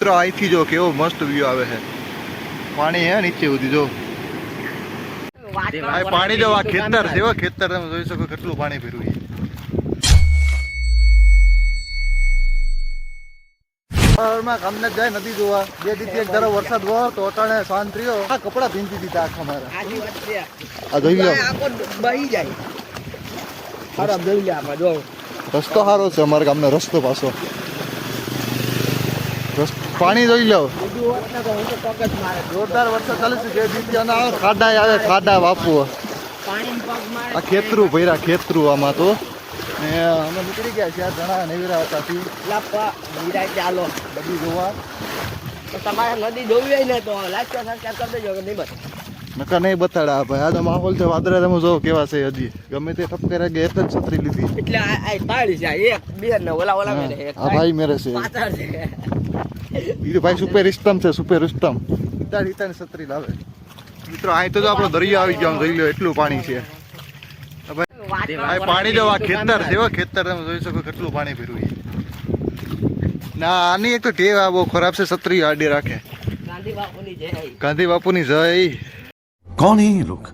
મિત્રો અહીંથી જો કેવો મસ્ત વ્યૂ આવે છે. પાણી હે નીચે સુધી જો. પાણી જો આ ખેતર છે ખેતર તમે જોઈ શકો કેટલું પાણી ભર્યું છે. સવારમાં જાય નદી જોવા. બે દીધી એક ધારો વરસાદ ગયો તો અટાણે શાંત રહ્યો. આ કપડા ભીંજી દીધા આખા મારા. આ જોઈ લો. બહી જાય. ખરાબ જોઈ લે આમાં જો. રસ્તો સારો છે અમારા ગામનો રસ્તો પાછો. પાણી જોઈ લો. જોરદાર વરસાદ ચાલે છે. જે આવે ખાડા આવે ખાડા બાપુ પાણી પગ મારે આ ખેતરું ભર્યા ખેતરું આમાં તો. ને અમે નીકળી ગયા છે ઘણા નેવરા હતા થી લાપા નિરાય ચાલો બધી જોવા. તો તમારે નદી જોવી હોય ને તો લાસ્ટ સંસ્કાર કરી દેજો કે નહીં બસ નકા નહીં બતાડા ભાઈ. આ તો માહોલ છે. વાદળા તમે જો કેવા છે હજી. ગમે તે ઠપકારા ગયા એક જ છત્રી લીધી. ભાઈ મેરે છે. છે. બીજું ભાઈ સુપર રિસ્તમ છે સુપર રિસ્તમ ઇતાર ઇતાર છત્રી લાવે. મિત્રો અહીં તો આપણો દરિયા આવી ગયો જોઈ લો એટલું પાણી છે. પાણી જો આ ખેતર છે ખેતર તમે જોઈ શકો કેટલું પાણી પીરું ના આની એક તો ટેવ આ બહુ ખરાબ છે સત્રી આડી રાખે. ગાંધી બાપુની જય. ગાંધી બાપુની જય. કોણ હે લોક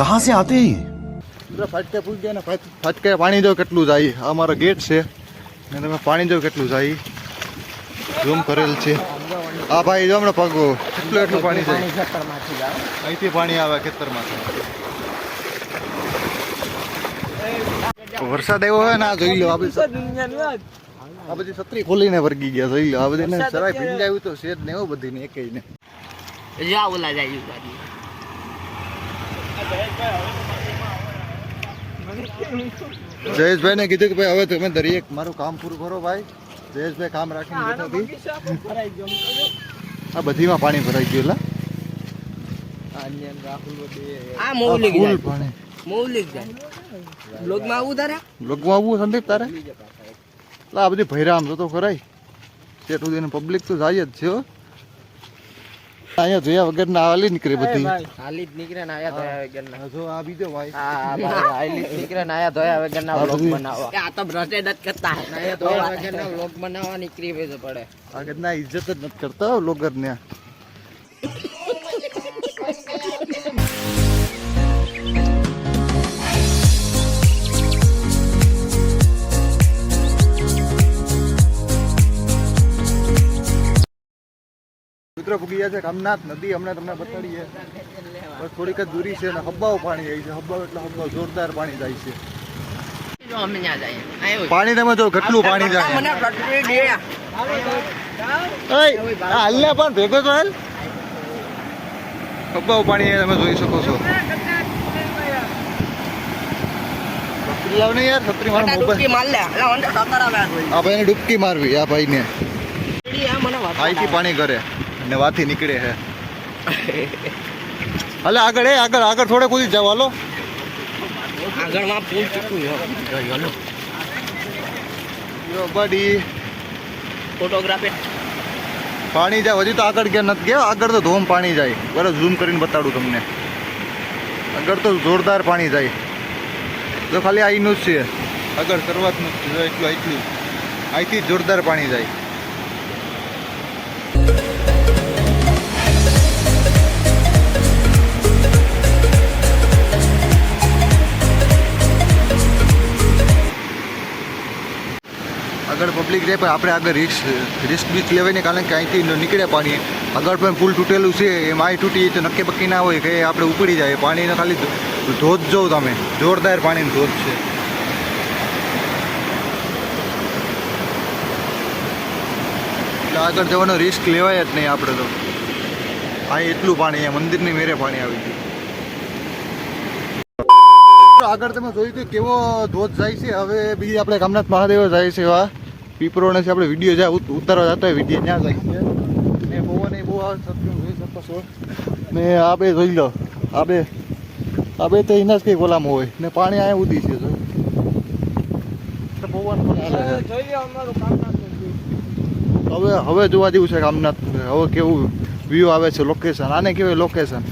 કહાં સે આતે હે ફાટકે પૂછ ગયા ને ફાટકે પાણી જો કેટલું જાય. આ અમારો ગેટ છે. ને તમે પાણી જો કેટલું જાય. ઝૂમ કરેલ છે. આ ભાઈ જો હમણાં પગો. એટલું એટલું પાણી જાય? અહીંથી પાણી આવે ખેતરમાંથી. વરસાદ આવ્યો હોય ને આ જોઈ લો આ બધી આ બધી છત્રી ખોલીને વર્ગી ગયા જોઈ લો. આ બધી સરાય ભીંજાયું તો છે જ ને એવું બધી ને એકેય ને જા ઓલા જાય ગાડી જયેશભાઈ ને કીધું કે ભાઈ હવે તમે દરેક મારું કામ પૂરું કરો ભાઈ. જયેશભાઈ કામ રાખીને આ બધીમાં પાણી ભરાઈ ગયું લા આ મૌલિક જાય. પાણી. મૌલિક જાય. બ્લોગમાં આવું તારે? લોકમાં આવું સંદીપ તારે? લા આ બધી ભૈરામ તો ખરાય. તે સુધી પબ્લિક તો જાય જ છે અહીંયા જોયા વગર ના આલી નીકળે બધી. હાલી જ નીકળે ને આયા ધોયા વગરના. જો આ બીજો ભાઈ. હા ભાઈ હાલી જ નીકળે ને આયા ધોયા વગરના આ વ્લોગ બનાવવા. આ તો બ્રશે જ કરતા. આયા ધોયા વગરના વ્લોગ બનાવવા નીકળી પડે પડે. આગળ ના ઇજ્જત જ નથી કરતા લોગર ને ગયા છે કામનાથ નદી હમણાં તમને બતાડીએ બસ થોડીક જ દૂરી છે અને હબ્બાઓ પાણી જાય છે. હબ્બાઓ એટલે હબ્બાઓ જોરદાર પાણી જાય છે. પાણી તમે જો કેટલું પાણી જાય. હાલને પણ ભેગો તો હાલ. હબ્બાઓ પાણી તમે જોઈ શકો છો. લાવ ને યાર છત્રી મારો મોબાઈલ. માર લે. એટલે મને ટકર આવે. આ ભાઈને ડૂબકી મારવી આ ભાઈને. અહીંથી પાણી કરે. અને વાથી નીકળે છે હાલે આગળ એ આગળ આગળ થોડે કુદી જાવ હાલો. આગળમાં પૂલ ચૂકવું હાલો. યો બડી ફોટોગ્રાફી પાણી જાય હજી તો આગળ ગયા નથી ગયા. આગળ તો ધોમ પાણી જાય. બરાબર ઝૂમ કરીને બતાડું તમને. આગળ તો જોરદાર પાણી જાય. તો ખાલી આઈનું જ છે. આગળ શરૂઆતનું જ જો એટલું એટલું. અહીંથી જ જોરદાર પાણી જાય. આગળ જાય પણ આપણે આગળ રિસ્ક રિસ્ક બી લેવાય ને, કારણ કે અહીંથી નીકળે પાણી. આગળ પણ પુલ તૂટેલું છે, એ માય તૂટી તો નક્કી બક્કી ના હોય કે આપણે ઉપડી જાય. પાણીને ખાલી ધોધ જોઉં તમે જોરદાર પાણીનો ધોધ છે. આગળ જવાનો રિસ્ક લેવાય જ નહીં આપણે તો. અહીં એટલું પાણી અહીંયા મંદિરની મેરે પાણી આવી ગયું. આગળ તમે જોયું કે કેવો ધોધ જાય છે, હવે બીજી આપણે કામનાથ મહાદેવ જાય છે એવા પીપરોને આપણે વીડિયો જ્યાં ઉતારવા જતો હોય વીડિયો ત્યાં જાય. ને પવન એ બહુ આવે છે, તમે જોઈ શકો છો ને આ બે જોઈ લો આ બે આ બે તો એના જ કંઈક ઓલામાં હોય. ને પાણી અહીંયા ઉદી છે જો. તો પવન પણ. જોઈ હવે હવે જોવા જેવું છે કામનાથ હવે કેવું વ્યૂ આવે છે લોકેશન આને કેવું લોકેશન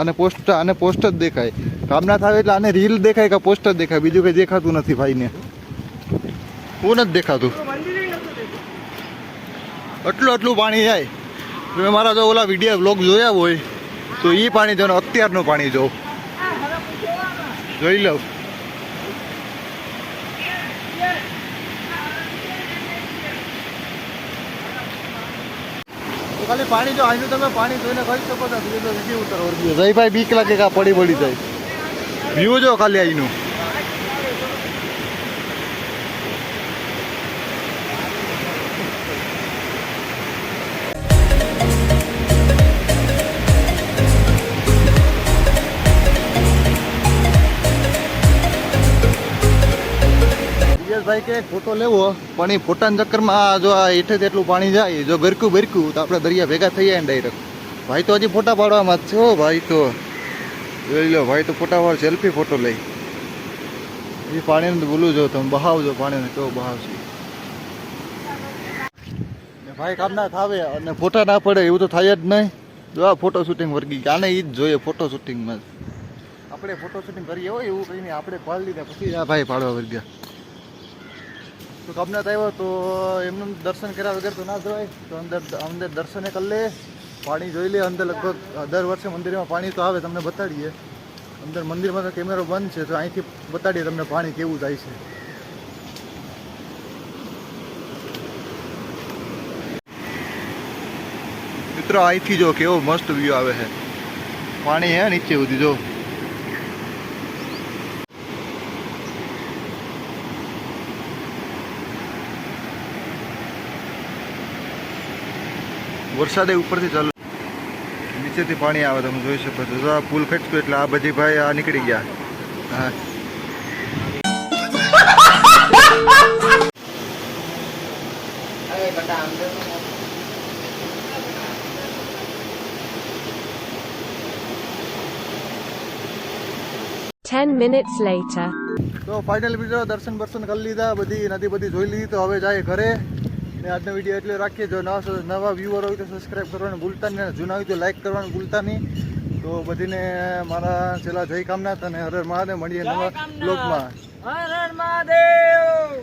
અને પોસ્ટ આને પોસ્ટ જ દેખાય. કામનાથ થાય એટલે આને રીલ દેખાય કે પોસ્ટર દેખાય? બીજું કંઈ દેખાતું નથી ભાઈને. હું નથી દેખાતું. આટલું આટલું પાણી જાય. તમે મારા જો ઓલા વીડિયો બ્લોગ જોયા હોય, તો એ પાણી જો અત્યારનું પાણી જો જોઈ લઉં. ખાલી પાણી જો, આનું તમે પાણી જોઈને કહી શકો છો જયભાઈ બીક લાગે કે પડી પડી જાય. વ્યૂ જો ખાલી આઈનું ભાઈ, કે ફોટો લેવો, પણ એ ફોટાના ચક્કરમાં જો આ હેઠે એટલું પાણી જાય જો ગરકું બરકું, તો આપણે દરિયા ભેગા થઈ જાય ને ડાયરેક્ટ ભાઈ તો હજી ફોટા પાડવામાં જ છે હો ભાઈ તો. જોઈ લો, ભાઈ તો ફોટા સેલ્ફી ફોટો લઈ. એ પાણીને બોલું જો તમે, બહાવજો પાણીને, કેવો બહાવશે ભાઈ કામ ના થાવે, અને ફોટા ના પડે, એવું તો થાય જ નહીં. જો આ ફોટો શૂટિંગ વર્ગી આને એ જ જોઈએ ફોટો શૂટિંગમાં આપણે ફોટો શૂટિંગ કરીએ હોય એવું કહીને આપણે પાડી લીધા પછી આ ભાઈ પાડવા વર્ગ્યા. તો કમનાથ આવ્યો તો એમનું દર્શન કર્યા વગર તો ના જવાય. તો અંદર અંદર દર્શને કરી લે. પાણી જોઈ લે, અંદર લગભગ દર વર્ષે મંદિરમાં પાણી તો આવે, તમને બતાડીએ. અંદર મંદિરમાં તો કેમેરો બંધ છે, તો અહીંથી બતાડીએ તમને પાણી કેવું જાય છે. મિત્રો, અહીંથી જો કેવો મસ્ત વ્યૂ આવે છે. પાણી હે નીચે સુધી, જો. વરસાદે ઉપરથી ચાલુ નીચેથી પાણી આવે તમે જોઈ શકો છો. જો આ પુલ ખેંચતું એટલે આ બધી ભાઈ આ નીકળી ગયા. હા. Minutes later. તો ફાઇનલ મિત્રો દર્શન બર્શન કરી લીધા બધી નદી બધી જોઈ લીધી તો હવે જાય ઘરે. ને આજનો વીડિયો એટલે રાખીએ જો નવા નવા વ્યૂઅર હોય તો સબસ્ક્રાઈબ કરવાનું ભૂલતા નહીં જૂના હોય તો લાઈક કરવાનું ભૂલતા નહીં. તો બધીને મારા છેલ્લા જય કામનાથ અને હર હર મહાદેવ મળીએ નવા બ્લોગમાં હર હર મહાદેવ!